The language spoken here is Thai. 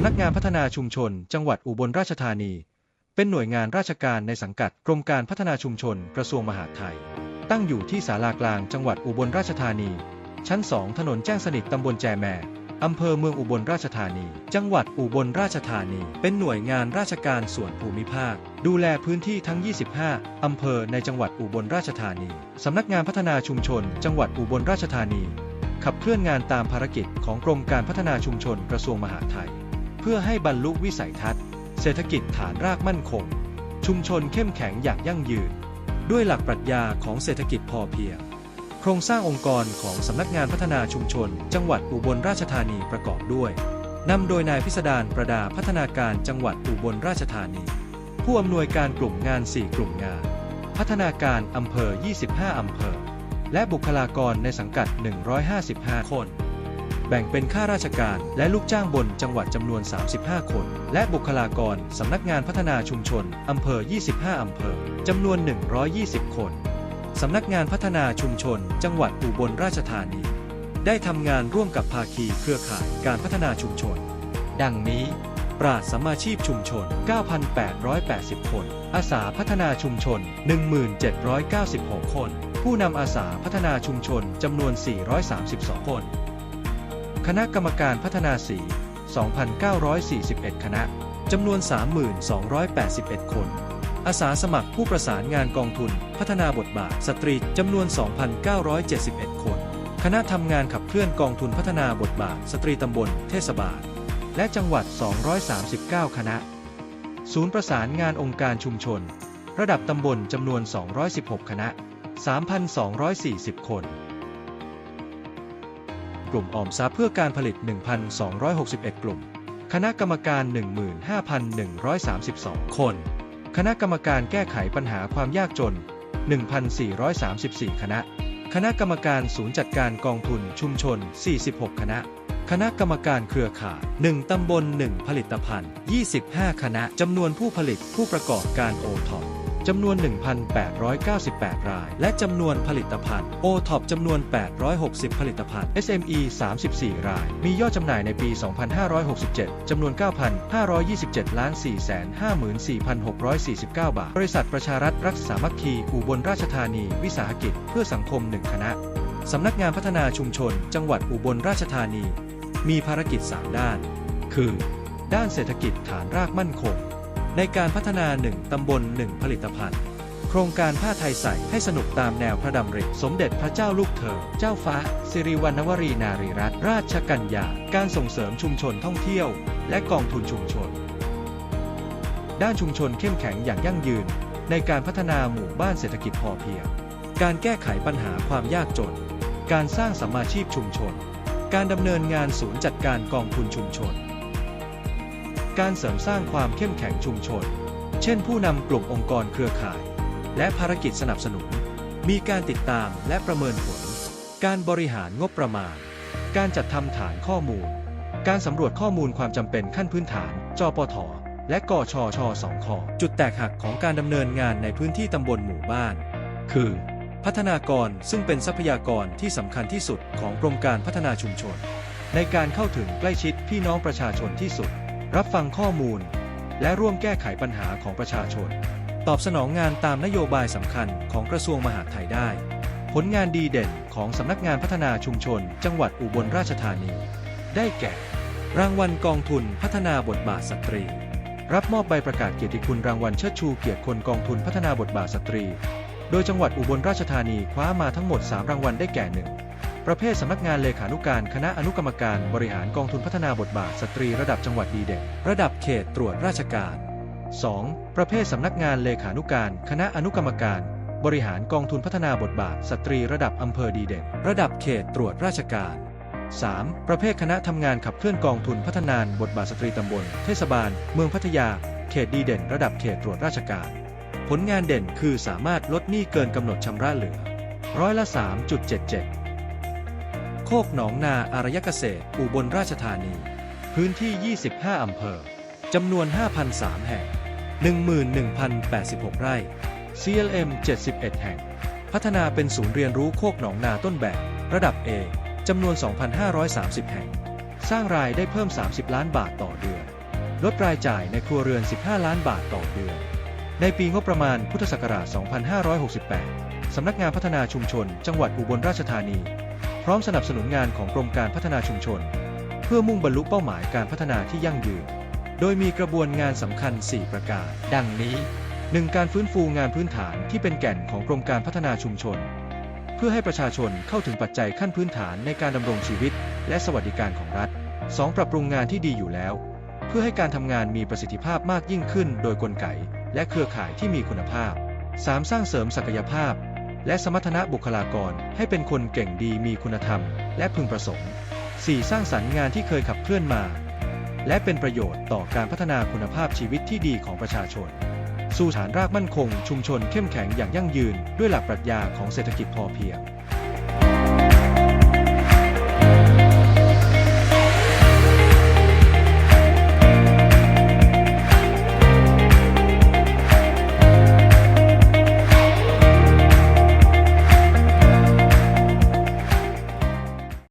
ำนักงานพัฒนาชุมชน จังหวัดอุบลราชธานี เป็นหน่วยงานราชการในสังกัดกรมการพัฒนาชุมชน กระทรวงมหาดไทย ตั้งอยู่ที่ศาลากลางจังหวัดอุบลราชธานี ชั้น 2 ถนนแจ้งสนิทตำบลแจแมอำเภอเมืองอุบลราชธานี จังหวัดอุบลราชธานี เป็นหน่วยงานราชการส่วนภูมิภาค ดูแลพื้นที่ทั้ง 25 อำเภอในจังหวัดอุบลราชธานี สำนักงานพัฒนาชุมชน จังหวัดอุบลราชธานี ขับเคลื่อนงานตามภารกิจของกรมการพัฒนาชุมชนกระทรวงมหาดไทย เพื่อให้บรรลุวิสัยทัศน์ เศรษฐกิจฐานรากมั่นคง ชุมชนเข้มแข็งอย่างยั่งยืน ด้วยหลักปรัชญาของเศรษฐกิจพอเพียง โครงสร้างองค์กรของสำนักงานพัฒนาชุมชน จังหวัดอุบลราชธานีประกอบด้วยนำโดยนายพิสดารประดาพัฒนาการจังหวัดอุบลราชธานี ผู้อำนวยการกลุ่มงาน 4 กลุ่มงาน พัฒนาการอำเภอ 25 อำเภอ และบุคลากรในสังกัด 155 คน แบ่งเป็นข้าราชการและลูกจ้างบนจังหวัดจำนวน 35 คน และบุคลากรสำนักงานพัฒนาชุมชนอำเภอ 25 อำเภอจำนวน 120 คนสำนักงานพัฒนาชุมชน จังหวัดอุบลราชธานี ได้ทำงานร่วมกับภาคีเครือข่ายการพัฒนาชุมชน ดังนี้ ปราชญ์สมมาชีพชุมชน 9,880 คน อาสาพัฒนาชุมชน 1796 คน ผู้นำอาสาพัฒนาชุมชนจำนวน 432 คน คณะกรรมการพัฒนาสี 2,941 คณะ จำนวน 3,281 คน อาสาสมัครผู้ประสานงานกองทุน พัฒนาบทบาทสตรีจำนวน 2,971 คน คณะทำงานขับเคลื่อนกองทุนพัฒนาบทบาทสตรีตำบล เทศบาล และจังหวัด 239 คณะ ศูนย์ประสานงานองค์การชุมชน ระดับตำบลจำนวน 216 คณะ 3,240 คน กลุ่มออมทรัพย์เพื่อการผลิต 1,261 กลุ่ม คณะกรรมการ 15,132 คน คณะกรรมการแก้ไขปัญหาความยากจน 1,434 คณะ คณะกรรมการศูนย์จัดการกองทุนชุมชน 46 คณะ คณะกรรมการเครือข่าย 1 ตำบล 1 ผลิตภัณฑ์ 25 คณะ จำนวนผู้ผลิตผู้ประกอบการโอท็อป จำนวน 1,898 ราย และจำนวนผลิตภัณฑ์โอท็อปจำนวน 860 ผลิบ SME 34 ราย มียอดจำหน่ายในปี 2567 จำนวน 9,527 ล้าน 454,649 บาท บริษัทประชารัฐรักษามัคคีอุบลราชธานี วิสาหกิจ เพื่อสังคม 1 คณะ สำนักงานพัฒนาชุมชน จังหวัดอุบลราชธานี มีภารกิจ 3 ด้าน คือ ด้านเศรษฐกิจฐานรากมั่นคง ในการพัฒนา 1 ตำบล 1 ผลิตภัณฑ์ โครงการผ้าไทยใส่ให้สนุกตามแนวพระดำริสมเด็จพระเจ้าลูกเธอ เจ้าฟ้า สิริวัณวรีนารีรัตนราชกัญญา การส่งเสริมชุมชนท่องเที่ยว และกองทุนชุมชน ด้านชุมชนเข้มแข็งอย่างยั่งยืน ในการพัฒนาหมู่บ้านเศรษฐกิจพอเพียง การแก้ไขปัญหาความยากจน การสร้างสัมมาชีพชุมชน การดำเนินงานศูนย์จัดการกองทุนชุมชน การเสริมสร้างความเข้มแข็งชุมชน เช่นผู้นำกลุ่มองค์กรเครือข่าย และภารกิจสนับสนุน มีการติดตามและประเมินผล การบริหารงบประมาณ การจัดทำฐานข้อมูล การสำรวจข้อมูลความจำเป็นขั้นพื้นฐาน จปท และกชชสองคจุดแตกหักของการดำเนินงานในพื้นที่ตำบลหมู่บ้าน คือ พัฒนากรซึ่งเป็นทรัพยากรที่สำคัญที่สุดของกรมการพัฒนาชุมชน ในการเข้าถึงใกล้ชิดพี่น้องประชาชนที่สุด รับฟังข้อมูล และร่วมแก้ไขปัญหาของประชาชน ตอบสนองงานตามนโยบายสำคัญของกระทรวงมหาดไทยได้ ผลงานดีเด่นของสำนักงานพัฒนาชุมชน จังหวัดอุบลราชธานี ได้แก่ รางวัลกองทุนพัฒนาบทบาทสตรี รับมอบใบประกาศเกียรติคุณรางวัลเชิดชูเกียรติคนกองทุนพัฒนาบทบาทสตรี โดยจังหวัดอุบลราชธานีคว้ามาทั้งหมด 3 รางวัลได้แก่ 1. ประเภทสำนักงานเลขานุการคณะอนุกรรมการบริหารกองทุนพัฒนาบทบาทสตรีระดับจังหวัดดีเด่นระดับเขตตรวจราชการ 2. ประเภทสำนักงานเลขานุการคณะอนุกรรมการ บริหารกองทุนพัฒนาบทบาทสตรีระดับอำเภอดีเด่นระดับเขตตรวจราชการ 3. ประเภทคณะทำงานขับเคลื่อนกองทุนพัฒนาบทบาทสตรีตำบล เทศบาล เมืองพัทยา เขตดีเด่น ระดับเขตตรวจราชการ ผลงานเด่นคือสามารถลดหนี้เกินกำหนดชำระเหลือ ร้อยละ 3.77 คกหนองนาอารยเกษตร อุบลราชธานี พื้นที่ 25 อำเภอ จำนวน 5,003 แห่ง 11,086 ไร่ CLM 71 แห่ง พัฒนาเป็นศูนย์เรียนรู้โคกหนองนาต้นแบบ ระดับ A จำนวน 2,530 แห่ง สร้างรายได้เพิ่ม 30 ล้านบาทต่อเดือน ลดรายจ่ายในครัวเรือน 15 ล้านบาทต่อเดือน ในปีงบประมาณพุทธศักราช 2568 สำนักงานพัฒนาชุมชน จังหวัดอุบลราชธานี ร้อมสนับสนุนงานของกรมการพัฒนาชุมชน เพื่อมุ่งบรรลุเป้าหมายการพัฒนาที่ยั่งยืน โดยมีกระบวนงานสำคัญ 4 ประการ ดังนี้ 1. การฟื้นฟูงานพื้นฐานที่เป็นแก่นของกรมการพัฒนาชุมชน เพื่อให้ประชาชนเข้าถึงปัจจัยขั้นพื้นฐานในการดำรงชีวิต และสวัสดิการของรัฐ 2. ปรับปรุงงานที่ดีอยู่แล้ว เพื่อให้การทำงานมีประสิทธิภาพมากยิ่งขึ้น โดยกลไก และเครือข่ายที่มีคุณภาพ 3. สร้างเสริมศักยภาพ และสมรรถนะบุคลากรให้เป็นคนเก่งดีมีคุณธรรม และพึงประสงค์ 4. สร้างสรรค์งานที่เคยขับเคลื่อนมา และเป็นประโยชน์ต่อการพัฒนาคุณภาพชีวิตที่ดีของประชาชน สู่ฐานรากมั่นคง ชุมชนเข้มแข็งอย่างยั่งยืนด้วยหลักปรัชญาของเศรษฐกิจพอเพียง